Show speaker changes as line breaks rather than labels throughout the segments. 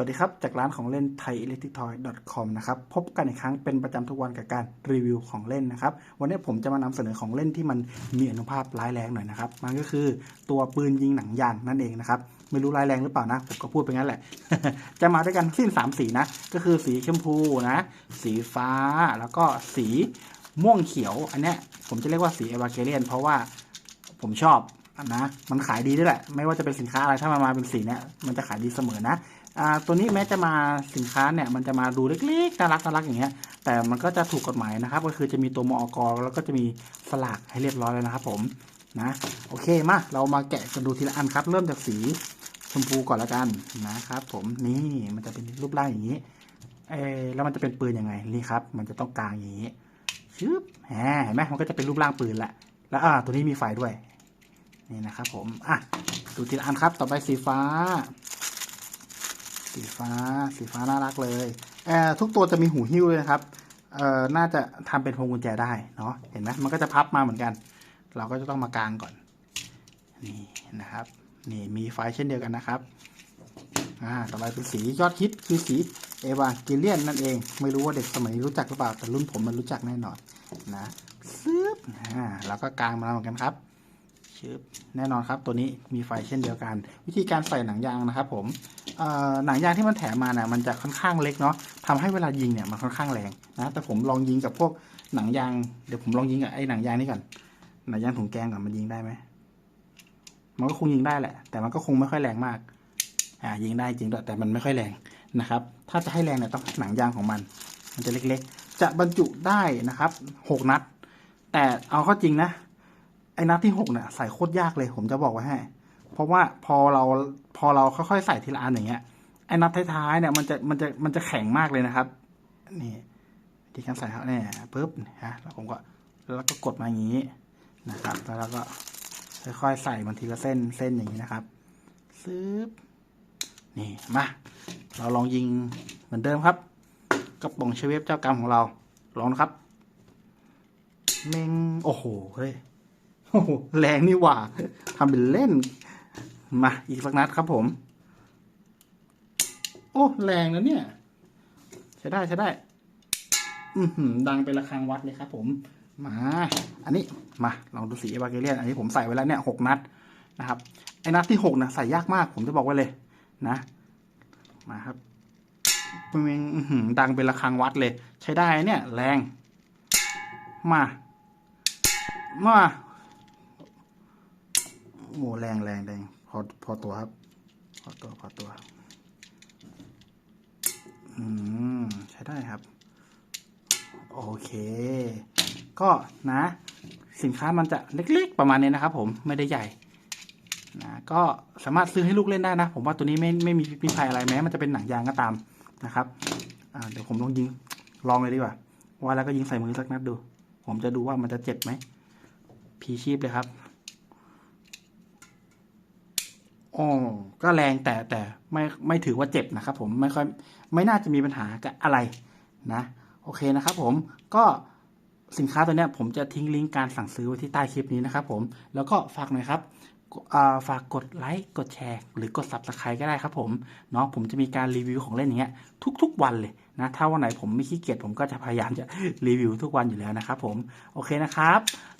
วัสดีครับ จากร้านของเล่นไทย electric toy com นะครับพบกันอีกครั้งเป็นประจำทุกวันกับการรีวิวของเล่นนะครับ วันนี้ผมจะมานำเสนอของเล่นที่มันมีอนุภาพร้ายแรงหน่อยนะครับมันก็คือตัวปืนยิงหนังยางนั่นเองนะครับไม่รู้ร้ายแรงหรือเปล่านะผมก็พูดไปงั้นแหละ จะมาด้วยกันสิ้น3สีนะก็คือสีชมพูนะ สีฟ้าแล้วก็สีม่วงเขียว อันนี้ผมจะเรียกว่าสีเอวาเกเลียนเพราะว่าผมชอบนะมันขายดีด้วยแหละ ไม่ว่าจะเป็นสินค้าอะไรถ้ามันมาเป็นสีเนี้ยมันจะขายดีเสมอนะ ตัวนี้แม้จะมาสินค้าเนี่ยมันจะมาดูเล็กๆน่ารักน่ารักอย่างเงี้ยแต่มันก็จะถูกกฎหมายนะครับ ก็คือจะมีตัวมอกแล้วก็จะมีสลากให้เรียบร้อยแล้วนะครับ ผมนะโอเคมาเรามาแกะกันดูทีละอันครับ เริ่มจากสีชมพูก่อนละกันนะครับ ผมนี่มันจะเป็นรูปร่างอย่างนี้เออแล้วมันจะเป็นปืนยังไงนี่ครับ มันจะต้องกลางอย่างนี้ชึบแหมเห็นไหมมันก็จะเป็นรูปร่างปืนแหละแล้วอ่าตัวนี้มีไฟด้วยนี่นะครับ ผมอะดูทีละอันครับ ต่อไปสีฟ้า สีฟ้า สีฟ้าน่ารักเลยเอ่อทุกตัวจะมีหูหิ้วเลยนะครับเอ่อน่าจะทำเป็นพวงกุญแจได้เนาะเห็นไหมมันก็จะพับมาเหมือนกัน เราก็จะต้องมากางก่อนนี่นะครับนี่มีไฟเช่นเดียวกันนะครับอ่าต่อไปเป็นสียอดฮิตคือสีเอวาเกเลียนนั่นเองไม่รู้ว่าเด็กสมัยนี้รู้จักหรือเปล่าแต่รุ่นผมมันรู้จักแน่นอนนะซึบอ่าแล้วก็กางมาเหมือนกันครับ ชึบแน่นอนครับ ตัวนี้มีไฟเช่นเดียวกัน วิธีการใส่หนังยางนะครับ ผมหนังยางที่มันแถมมาเนี่ยมันจะค่อนข้างเล็กเนาะทำให้เวลายิงเนี่ยมันค่อนข้างแรงนะแต่ผมลองยิงกับพวกหนังยางเดี๋ยวผมลองยิงกับไอ้หนังยางนี่ก่อนหนังยางถุงแกงก่อนมันยิงได้ไหมมันก็คงยิงได้แหละ แต่มันก็คงไม่ค่อยแรงมากอ่ายิงได้จริงด้แต่มันไม่ค่อยแรงนะครับ ถ้าจะให้แรงเนี่ยต้องหนังยางของมัน มันจะเล็กๆ จะบรรจุได้นะครับหกนัด แต่เอาเข้าจริงนะ ไอ้นัดที่หกเนี่ยใส่โคตรยากเลย ผมจะบอกไว้ให้ เพราะว่าพอเราพอเราค่อยๆใส่ทีละอันอย่างเงี้ยไอ้นัดท้ายๆเนี่ยมันจะมันจะมันจะแข็งมากเลยนะครับ นี่ที่การใส่เขาเนี่ยปุ๊บฮะแล้วผมก็แล้วก็กดมาอย่างนี้นะครับ แล้วเราก็ค่อยๆใส่มันทีละเส้นเส้นอย่างนี้นะครับซึบนี่มาเราลองยิงเหมือนเดิมครับกระป๋องเชเวฟเจ้ากรรมของเราลองนะครับเมงโอ้โหเฮ้ย โอ้โหแรงนี่หว่าทำเป็นเล่น มาอีกสักนัดครับผม โอ้แรงนะเนี่ย ใช้ได้ใช้ได้ อือหือดังเป็นระฆังวัดเลยครับผม มา อันนี้มาลองดูสีเอวาเกเลียนอันนี้ผมใส่ไว้แล้วเนี่ยหกนัดนะครับไอ้นัดที่หกนะใส่ยากมาก ผมจะบอกไว้เลยนะ มาครับเป็นอื้อหือดังเป็นระฆังวัดเลย ใช้ได้เนี่ย แรง มา มา โอ้แรงแรงแรงพอพอตัวครับ พอตัวพอตัวอืมใช้ได้ครับ โอเค ก็นะ สินค้ามันจะเล็กๆประมาณนี้นะครับ ผมไม่ได้ใหญ่นะก็สามารถซื้อให้ลูกเล่นได้นะ ผมว่าตัวนี้ไม่ไม่มีพิษมีภัยอะไรแม้มันจะเป็นหนังยางก็ตามนะครับเดี๋ยวผมลองยิงลองเลยดีกว่าว่าแล้วก็ยิงใส่มือสักนัดดู ผมจะดูว่ามันจะเจ็บไหมพีชีพเลยครับ อ๋อก็แรงแต่แต่ไม่ไม่ถือว่าเจ็บนะครับผมไม่ค่อยไม่น่าจะมีปัญหากับอะไรนะ โอเคนะครับผมก็สินค้าตัวเนี้ยผมจะทิ้งลิงก์การสั่งซื้อไว้ที่ใต้คลิปนี้นะครับผมแล้วก็ฝากหน่อยครับาฝากกดไลค์กดแชร์ หรือกด subscribe ก็ได้ครับผมเนาะผมจะมีการรีวิวของเล่นอย่างเงี้ยทุก ๆ วันเลยนะถ้าวันไหนผมไม่ขี้เกียจผมก็จะพยายามจะรีวิวทุกวันอยู่แล้วนะครับผมโอเคนะครับ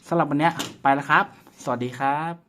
สำหรับวันเนี้ยไปแล้วครับ สวัสดีครับ